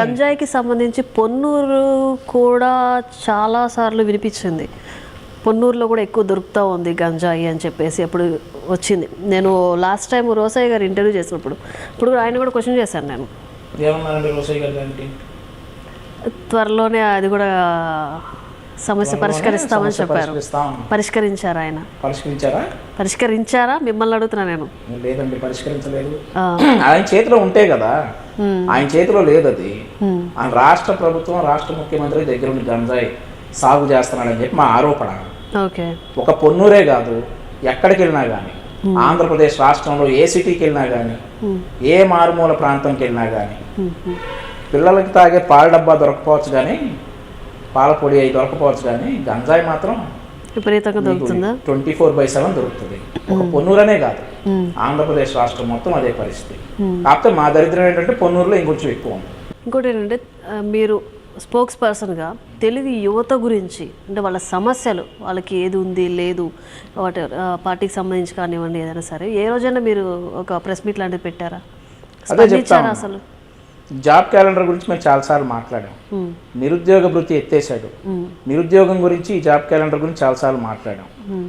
గంజాయికి సంబంధించి పొన్నూరు కూడా చాలా సార్లు వినిపించింది. పొన్నూరులో కూడా ఎక్కువ దొరుకుతూ ఉంది గంజాయి అని చెప్పేసి అప్పుడు వచ్చింది. నేను లాస్ట్ టైం రోసయ్య గారు ఇంటర్వ్యూ చేసినప్పుడు ఇప్పుడు ఆయన కూడా క్వశ్చన్ చేశాను నేను. త్వరలోనే అది కూడా సమస్య పరిష్కరిస్తామని చెప్పారు. పరిష్కరించారు ఆయన. పరిష్కరించారా? పరిష్కరించారా? మిమ్మల్ని అడుగుతున్నా నేను. లేదండి పరిష్కరించలేదు. ఆయన చేతిలో ఉంటే కదా. ఆయన చేతిలో లేదు అది. ఆయన రాష్ట్ర ప్రభుత్వం రాష్ట్ర ముఖ్యమంత్రి దగ్గర ఉండి గంజాయి సాగు చేస్తున్నాడని చెప్పి మా ఆరోపణ. ఒక పొన్నూరే కాదు ఎక్కడికి వెళ్ళినా కానీ ఆంధ్రప్రదేశ్ రాష్ట్రంలో ఏ సిటీకి వెళ్ళినా కానీ ఏ మారుమూల ప్రాంతంకి వెళ్ళినా కానీ. పిల్లలకి తాగే పాల డబ్బా దొరకపోవచ్చు కానీ పాల పొడి అవి దొరకపోవచ్చు కానీ గంజాయి మాత్రం విపరీతంగా దొరుకుతుందా? ట్వంటీ ఫోర్ బై సెవెన్ దొరుకుతుంది. ఒక పొన్నూరనే కాదు. ఆంధ్రప్రదేశ్ రాష్ట్రం మొత్తం అదే పరిస్థితి. కాకపోతే మా దరిద్రం ఏంటంటే పొన్నూరులో ఇంకొంచెం ఎక్కువ ఉంది. ఇంకోటి ఏంటంటే మీరు స్పోక్స్ పర్సన్గా తెలుగు యువత గురించి అంటే వాళ్ళ సమస్యలు వాళ్ళకి ఏది ఉంది లేదు వాటి పార్టీకి సంబంధించి కానివ్వండి ఏదైనా సరే ఏ రోజైనా మీరు ఒక ప్రెస్ మీట్ లాంటిది పెట్టారా? స్పందించారా. అసలు? జాబ్ క్యాలెండర్ గురించి మేము చాలాసార్లు మాట్లాడాం. ఉమ్, నిరుద్యోగ భృతి ఎత్తేసాడు ఉమ్, నిరుద్యోగం గురించి ఈ జాబ్ క్యాలెండర్ గురించి చాలాసార్లు మాట్లాడాం. ఉమ్,